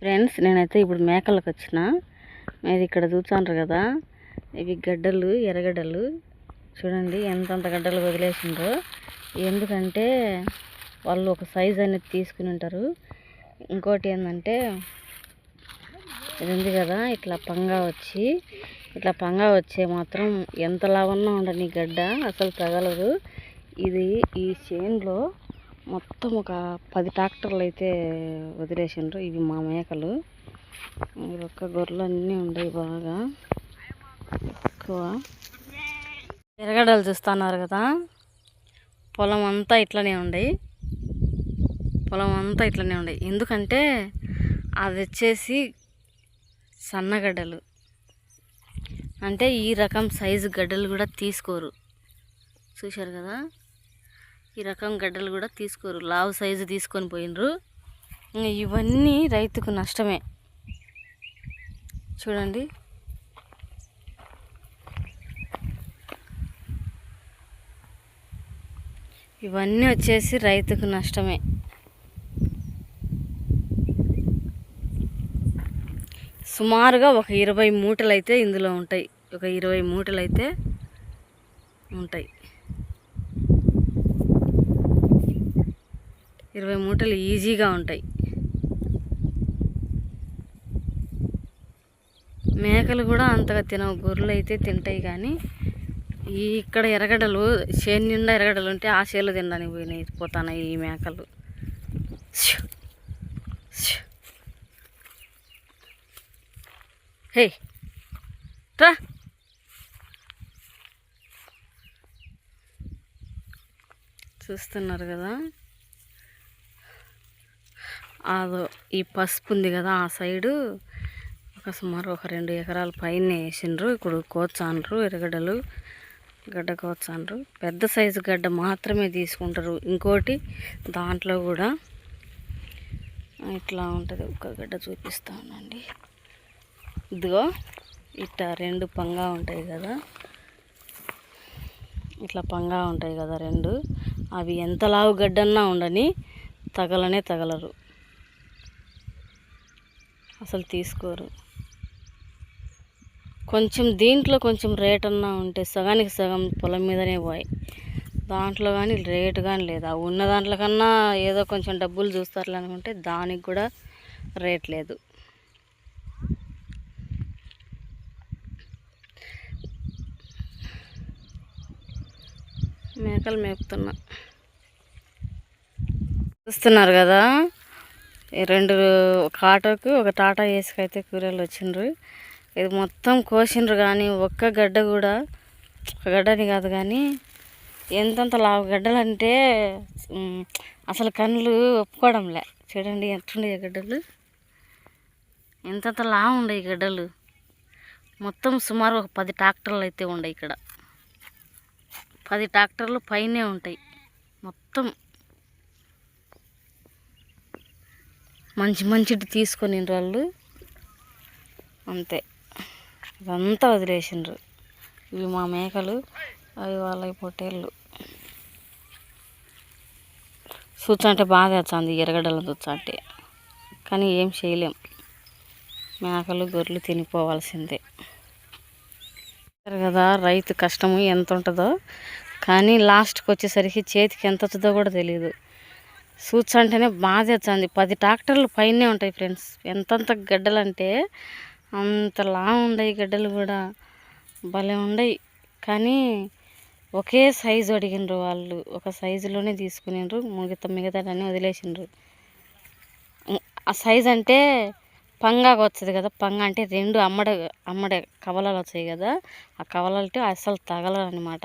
Friends నేనైతే ఇప్పుడు మేకలకు వచ్చిన. మీరు ఇక్కడ చూసాండ్రు కదా ఇవి గడ్డలు ఎర్రగడ్డలు. చూడండి ఎంతంత గడ్డలు వదిలేసిండ్రో. ఎందుకంటే వాళ్ళు ఒక సైజ్ అనేది తీసుకుని ఉంటారు. ఇంకోటి ఏంటంటే ఇది ఉంది కదా ఇట్లా పంగా వచ్చి. ఇట్లా పంగా వచ్చే మాత్రం ఎంత లావన్నా ఉండని గడ్డ అసలు తగలదు. ఇది ఈ చేనులో మొత్తం ఒక పది ట్రాక్టర్లు అయితే వదిలేసిండ్రు. ఇవి మా మేకలు. ఈ ఒక్క గొర్రెలు అన్నీ ఉన్నాయి బాగా. ఎక్కువ. ఎరగడలు చూస్తున్నారు కదా. పొలం అంతా ఇట్లనే ఉండయి పొలం అంతా ఇట్లనే ఉండయి ఎందుకంటే అది వచ్చేసి సన్నగడ్డలు అంటే ఈ రకం సైజు గడ్డలు కూడా తీసుకోరు. చూశారు కదా? ఈ రకం గడ్డలు కూడా తీసుకోరు. లావు సైజు తీసుకొని పోయినరు ఇవన్నీ రైతుకు నష్టమే. చూడండి. ఇవన్నీ వచ్చేసి రైతుకు నష్టమే. సుమారుగా ఒక ఇరవై మూటలు అయితే ఇందులో ఉంటాయి. ఒక ఇరవై మూటలు అయితే ఉంటాయి. ఇరవై మూటలు ఈజీగా ఉంటాయి. మేకలు కూడా అంతగా తినవు. గొర్రెలు అయితే తింటాయి కానీ ఈ ఇక్కడ ఎరగడలు చేను నిండా ఎరగడలు ఉంటే ఆ చేలు తినడానికి పోయినాయి పోతున్నాయి ఈ మేకలు. హే! ట్రా చూస్తున్నారు కదా? అదో ఈ పసుపు ఉంది కదా ఆ సైడు ఒక సుమారు ఒక రెండు ఎకరాల పైన వేసిండ్రు. ఇప్పుడు కోచాండ్రు ఎరగడలు గడ్డ కోచాండ్రు పెద్ద సైజు గడ్డ మాత్రమే తీసుకుంటారు. ఇంకోటి దాంట్లో కూడా ఇట్లా ఉంటుంది. ఒక గడ్డ చూపిస్తానండి ఇదిగో ఇట్లా రెండు పంగా ఉంటాయి కదా. ఇట్లా పంగా ఉంటాయి కదా రెండు. అవి ఎంత లావు గడ్డన్నా ఉండని తగలనే తగలరు. అసలు తీసుకోరు. కొంచెం దీంట్లో కొంచెం రేట్ అన్నా ఉంటే సగానికి సగం పొలం మీదనే పోయి దాంట్లో కానీ రేటు కానీ లేదు. ఆ ఉన్న దాంట్లో కన్నా ఏదో కొంచెం డబ్బులు చూస్తారులే అనుకుంటే దానికి కూడా రేట్ లేదు. మేకలు మేపుతున్నా. చూస్తున్నారు కదా? రెండు ఒక ఆటోకి ఒక టాటా ఏసుకు అయితే కూరలు వచ్చిండ్రు. ఇది మొత్తం కోసిండ్రు కానీ ఒక్క గడ్డ కూడా ఒక గడ్డని కాదు కానీ ఎంతంత లావు గడ్డలు అంటే అసలు కళ్ళు ఒప్పుకోవడంలే. చూడండి ఎట్లుండే గడ్డలు. ఎంతంత లావు ఉండే ఈ గడ్డలు. మొత్తం సుమారు ఒక పది ట్రాక్టర్లు అయితే ఉన్నాయి ఇక్కడ. పది ట్రాక్టర్లు పైనే ఉంటాయి. మొత్తం మంచి మంచిటి తీసుకొని వాళ్ళు. అంతే. ఇదంతా వదిలేసిండ్రు. ఇవి మా మేకలు అవి వాళ్ళ పొట్టేళ్ళు. చూచంటే బాగా వచ్చింది ఎరగడలు చూచంటే కానీ ఏం చేయలేం. మేకలు గొర్రెలు తినిపోవాల్సిందే. కదా రైతు కష్టము ఎంత ఉంటుందో కానీ లాస్ట్కి వచ్చేసరికి చేతికి ఎంత వచ్చిందో కూడా తెలియదు సూట్స్ అంటేనే బాధ వచ్చింది పది ట్రాక్టర్లు పైనే ఉంటాయి ఫ్రెండ్స్. ఎంతంత గడ్డలు అంటే అంతలా ఉండయి గడ్డలు కూడా. భలే ఉండయి. కానీ ఒకే సైజు అడిగినరు వాళ్ళు. ఒక సైజులోనే తీసుకునిండ్రు మిగతా మిగతాడని వదిలేసిండ్రు. ఆ సైజ్ అంటే పంగాగా వచ్చేది కదా. పంగ అంటే రెండు అమ్మడ అమ్మడే కవలాలు వచ్చాయి కదా. ఆ కవలాలతో అస్సలు తగలనమాట